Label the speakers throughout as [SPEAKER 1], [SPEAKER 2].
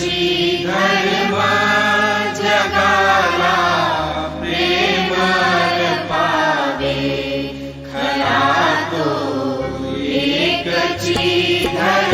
[SPEAKER 1] जी धनवान जगाला प्रेमर पावे खळा तो एकच जी धन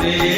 [SPEAKER 2] ते